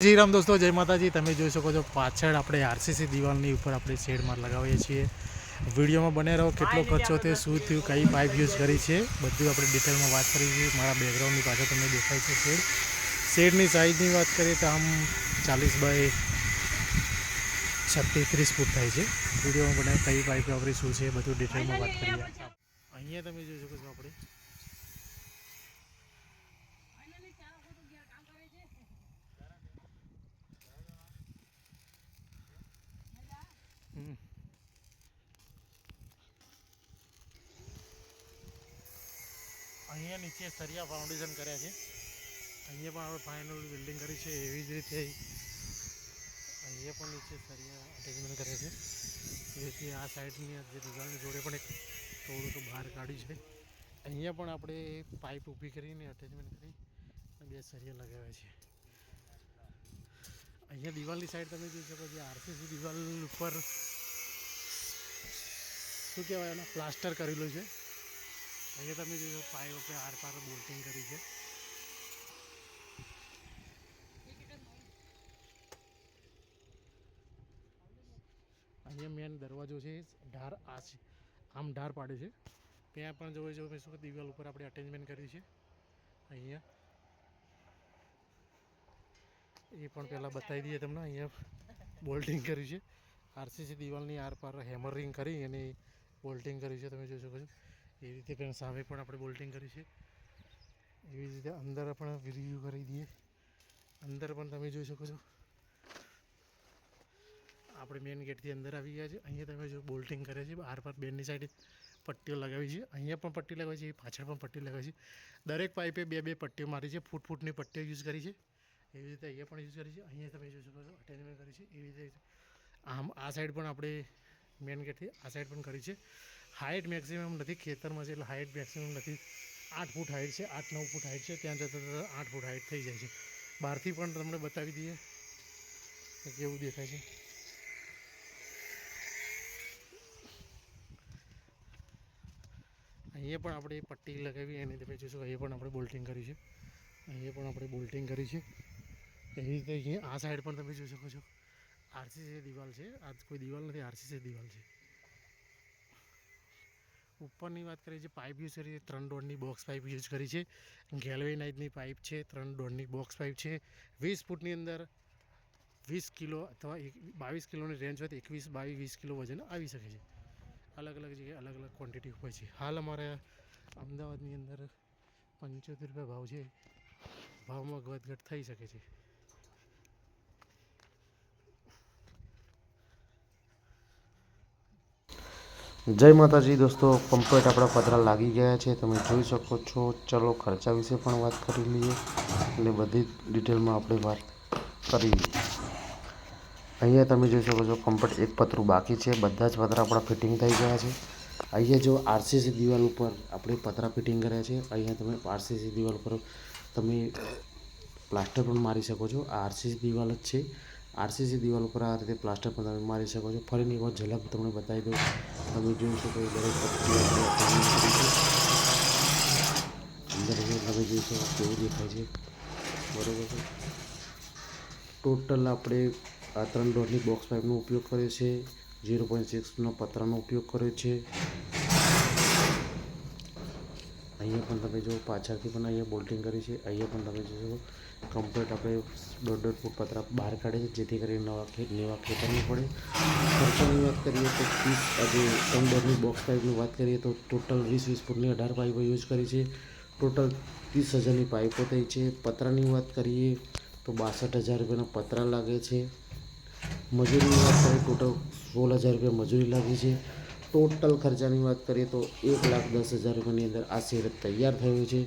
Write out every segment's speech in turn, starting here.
જી રામ દોસ્તો જય માતાજી. તમે જોઈ શકો છો પાછળ આપણે આરસીસી દિવાલની ઉપર આપણે શેડમાં લગાવીએ છીએ. વિડીયોમાં બને રહો કેટલો ખર્ચો થયો શું થયું કઈ પાઇપ યુઝ કરી છે બધું આપણે ડિટેલમાં વાત કરી છે. મારા બેકગ્રાઉન્ડની પાછળ તમને દેખાય છે શેડ. શેડની સાઇઝની વાત કરીએ તો આમ ચાલીસ બાય છત્રીસ ત્રીસ ફૂટ થાય છે. વિડીયોમાં બને કઈ પાઇપ વાપરી શું છે બધું ડિટેલમાં વાત કરીએ. અહીંયા તમે જોઈ શકો છો આપણે અહીંયા નીચે સરિયા ફાઉન્ડેશન કર્યા છે. અહીંયા પણ આપણે ફાઇનલ બિલ્ડિંગ કરી છે, એવી જ રીતે અહીંયા પણ નીચે સરિયા અટેચમેન્ટ કર્યા છે. જેથી આ સાઈડની જે દિવાલની જોડે પણ એક થોડું તો બહાર કાઢ્યું છે. અહીંયા પણ આપણે પાઇપ ઊભી કરીને અટેચમેન્ટ કરી અને બે સરિયા લગાવ્યા છે. અહીંયા દિવાલની સાઈડ તમે જોઈ શકો છો આરસીસી દિવાલ ઉપર શું કહેવાય એના પ્લાસ્ટર કરેલું છે. અહીંયા તમે જોઈ શકો પાઇપ ઉપર આર પાર બોલ્ટિંગ કરી છે. અહીંયા મેન દરવાજો છે, ઢાર આ છે. આમ ઢાર પાડે છે. ત્યાં પણ જોઈ, જો છો કે દિવાલ ઉપર આપણે અટેચમેન્ટ કરી છે. અહીંયા. એ પણ પહેલાં બતાવી દઈએ તમને, અહીંયા બોલ્ટિંગ કર્યું છે. આરસીસી દિવાલની આર પાર હેમરિંગ કરી અને બોલ્ટિંગ કર્યું છે, તમે જોઈ શકો છો. એ રીતે પણ સામે પણ આપણે બોલ્ટિંગ કરી છે. એવી રીતે અંદર પણ રિવ્યૂ કરી દઈએ. અંદર પણ તમે જોઈ શકો છો. આપણે મેઇન ગેટથી અંદર આવી ગયા છે. અહીંયા તમે જો બોલ્ટિંગ કરે છે. બહાર પર બેનની સાઈડે પટ્ટીઓ લગાવી છે. અહીંયા પણ પટ્ટી લગાવી છે. પાછળ પણ પટ્ટી લગાવી છે. દરેક પાઇપે બે બે પટ્ટીઓ મારી છે. ફૂટ ફૂટની પટ્ટીઓ યુઝ કરી છે. એવી રીતે અહીંયા પણ યુઝ કરી છે. અહીંયા તમે જોઈ શકો છો. અટેચમેન્ટ કરી છે. એવી રીતે આમ આ સાઈડ પણ આપણે મેન ગેટથી આ સાઈડ પણ કરી છે. હાઇટ મેક્સિમમ નથી, ખેતરમાં છે એટલે હાઇટ મેક્સિમમ નથી. આઠ ફૂટ હાઇટ છે, આઠ નવ ફૂટ હાઇટ છે, ત્યાં જતાં જતાં આઠ ફૂટ હાઇટ થઈ જાય છે. બહારથી પણ તમને બતાવી દઈએ કેવું દેખાય છે. અહીંયા પણ આપણે પટ્ટી લગાવી, એની તમે જોઈશું અહીંયા પણ આપણે બોલ્ટિંગ કરી છે. અહીંયા પણ આપણે બોલ્ટિંગ કરી છે. એવી રીતે અહીંયા આ સાઈડ પણ તમે જોઈ શકો છો. આરસીસી દિવાલ છે. આ કોઈ દિવાલ નથી આરસીસી દિવાલ છે. ઉપરની વાત કરીએ છીએ પાઇપ યુઝ કરી છે, ત્રણ દોઢની બોક્સ પાઇપ યુઝ કરી છે. ગેલ્વેનાઇઝની પાઇપ છે, ત્રણ દોઢની બોક્સ પાઇપ છે. વીસ ફૂટની અંદર વીસ કિલો અથવા એક, બાવીસ કિલોની રેન્જ હોય તો એકવીસ બાવીસ વીસ કિલો વજન આવી શકે છે. અલગ અલગ જગ્યાએ અલગ અલગ ક્વોન્ટિટી હોય છે. હાલ અમારે અમદાવાદની અંદર પંચોતેર રૂપિયા ભાવ છે. ભાવમાં વધઘટ થઈ શકે છે. જય માતાજી દોસ્તો પંપેટ આપણા પતરા લાગી ગયા છે. તમે જોઈ શકો છો. ચલો ખર્ચા વિશે પણ વાત કરી લઈએ એટલે બધી ડિટેલમાં આપણે વાત કરી અહીંયા તમે જોઈ શકો છો પંપેટ એક પતરું બાકી છે. બધા જ પતરા આપણા ફિટિંગ થઈ ગયા છે. અહીંયા જો આરસીસી દિવાલ ઉપર આપણે પતરા ફિટિંગ કર્યા છે. અહીંયા તમે આરસીસી દિવાલ ઉપર તમે પ્લાસ્ટર પણ મારી શકો છો. આ આરસીસી દિવાલ જ છે. આરસીસી દિવાલ ઉપર આ રીતે પ્લાસ્ટર પણ તમે મારી શકો છો. ફરીની એક ઝલક તમને બતાવી દઉં. તમે જોઈ શકો દરેક. અંદર તમે જોઈ શકો કેવું દેખાય છે. બરોબર છે. ટોટલ આપણે આ ત્રણ ડોરની બોક્સ પાઇપનો ઉપયોગ કર્યો છે. ઝીરો પોઈન્ટ સિક્સનો પતરાનો ઉપયોગ કર્યો છે. અહીંયા પણ તમે જો પાછળથી પણ અહીંયા બોલ્ટિંગ કરી છે. અહીંયા પણ તમે જોશો કમ્પ્લીટ આપણે દોઢ દોઢ ફૂટ પતરા બહાર કાઢે છે, જેથી કરીને નવા ખે, નવા ખેતર નહીં પડે. ખર્ચાની વાત કરીએ તો ત્રીસ, આજે ત્રણ બોક્સ પાઇપની વાત કરીએ તો ટોટલ વીસ વીસ ફૂટની અઢાર પાઇપો યુઝ કરી છે. ટોટલ ત્રીસ હજારની પાઇપો થઈ છે. પતરાની વાત કરીએ તો બાસઠ હજાર રૂપિયાના પતરા લાગે છે. મજૂરીની વાત કરીએ ટોટલ સોળ હજાર રૂપિયા મજૂરી લાગી છે. ટોટલ ખર્ચાની વાત કરીએ તો એક લાખ દસ હજાર રૂપિયાની અંદર આ શેર તૈયાર થયો છે.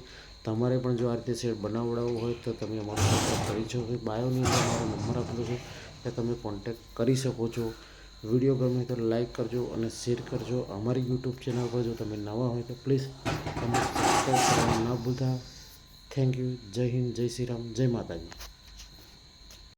તમારે પણ જો આ રીતે શેર બનાવડાવવું હોય તો તમે અમારો કોન્ટેક્ટ કરી શકો. બાયોની અંદર મારો નંબર આપેલો છે ત્યાં તમે કોન્ટેક્ટ કરી શકો છો. વીડિયો ગમે તો લાઈક કરજો અને શેર કરજો. અમારી યુટ્યુબ ચેનલ પર જો તમે નવા હોય તો પ્લીઝ તમે સબસ્ક્રાઈબ કરવાનું ના ભૂલતા. થેન્ક યુ જય હિન્દ, જય શ્રી રામ, જય માતાજી.